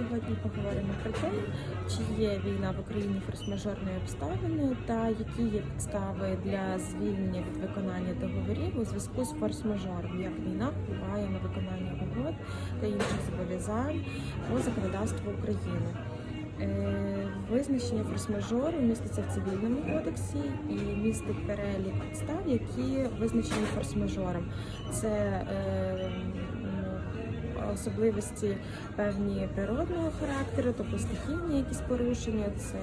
Сьогодні поговоримо про те, чи є війна в Україні форс-мажорною обставиною та які є підстави для звільнення від виконання договорів у зв'язку з форс-мажором, як війна впливає на виконання угод та інших зобов'язань по законодавству України. Е, Визначення форс-мажору міститься в цивільному кодексі і містить перелік підстав, які визначені форс-мажором. Це е, особливості певні природного характеру, тобто стихійні якісь порушення, це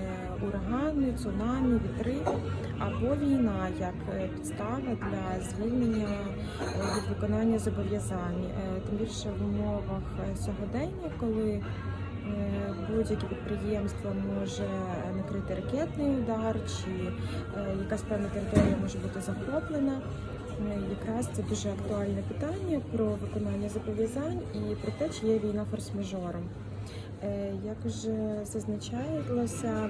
урагани, цунамі, вітри або війна як е, підстава для звільнення е, від виконання зобов'язань. Е, Тим більше в умовах сьогодення, коли будь-яке підприємство може накрити ракетний удар, чи якась певна територія може бути захоплена. Якраз це дуже актуальне питання про виконання зобов'язань і про те, чи є війна форс-мажором. Е, Як вже зазначалося,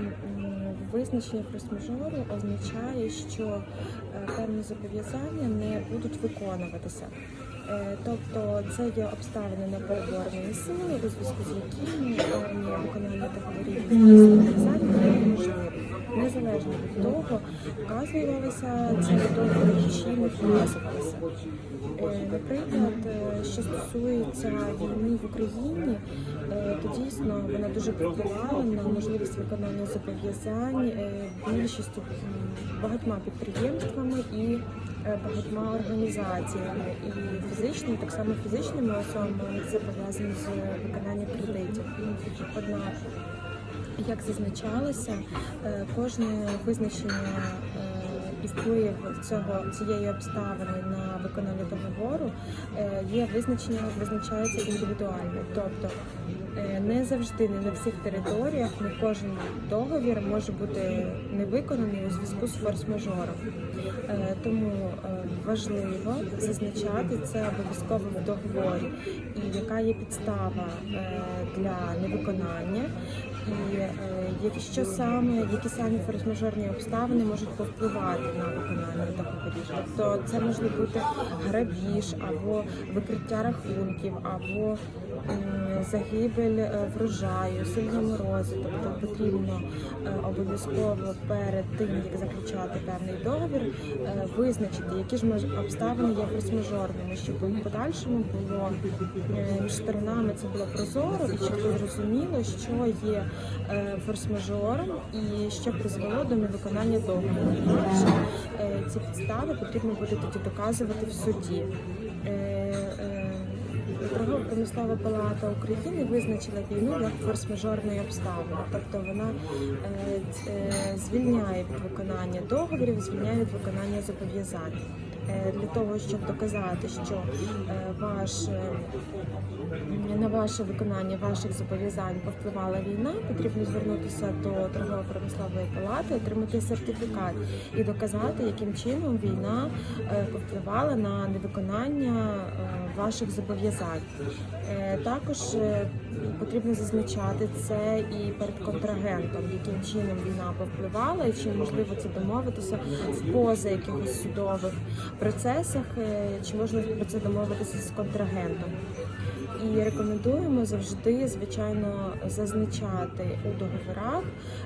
визначення форс-мажору означає, що е, певні зобов'язання не будуть виконуватися. Е, Тобто це є обставини непереборної сили, у зв'язку з якими виконання договорів зобов'язань. Незалежно від того, вказувалися ці договори чи не вказувалися. Е, Наприклад, е, що стосується війни в Україні, е, то дійсно вона дуже впливала на можливість виконання зобов'язань більшістю багатьма підприємствами і багатьма організаціями, і фізичними, так само фізичними особами, це пов'язано з виконанням кредитів. Однак як зазначалося, е, кожне визначення е, і вплив цього цієї обставини на виконання договору е, є визначення, визначається індивідуально. Тобто е, не завжди, не на всіх територіях, не кожен договір може бути не виконаний у зв'язку з форс-мажором. Е, Тому важливо зазначати це обов'язково в договорі, і яка є підстава для невиконання, і якщо саме які самі форс-мажорні обставини можуть повпливати на виконання договорів. Тобто це може бути грабіж або викриття рахунків, або загибель е, врожаю, сильні морози. Тобто потрібно е, обов'язково перед тим, як заключати певний договір, е, визначити, які ж обставини є форс-мажорними, щоб в подальшому було між сторонами це було прозоро і чітко зрозуміло, що є форс-мажором і що призвело до невиконання договору. Е, ці підстави потрібно буде тоді доказувати в суді. Е, е, Торгова промислова палата України визначила війну як форс-мажорної обставини, тобто вона е, е, звільняє від виконання договорів, звільняє від виконання зобов'язань. Е, Для того щоб доказати, що е, ваш на ваше виконання ваших зобов'язань повпливала війна, потрібно звернутися до торгово-промислової палати, отримати сертифікат і доказати, яким чином війна е, повпливала на невиконання ваших зобов'язань. Також потрібно зазначати це і перед контрагентом, яким чином війна повпливала, і чи можливо це домовитися в поза якихось судових процесах, е, чи можна про це домовитися з контрагентом. І рекомендуємо завжди, звичайно, зазначати у договорах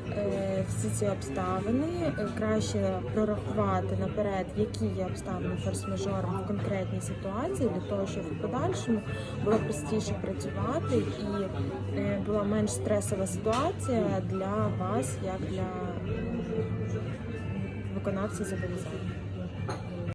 е, всі ці обставини. Е, Краще прорахувати наперед, які є обставини форс-мажором в конкретній ситуації, для того, щоб в подальшому було простіше працювати і була менш стресова ситуація для вас, як для виконавців зобов'язань.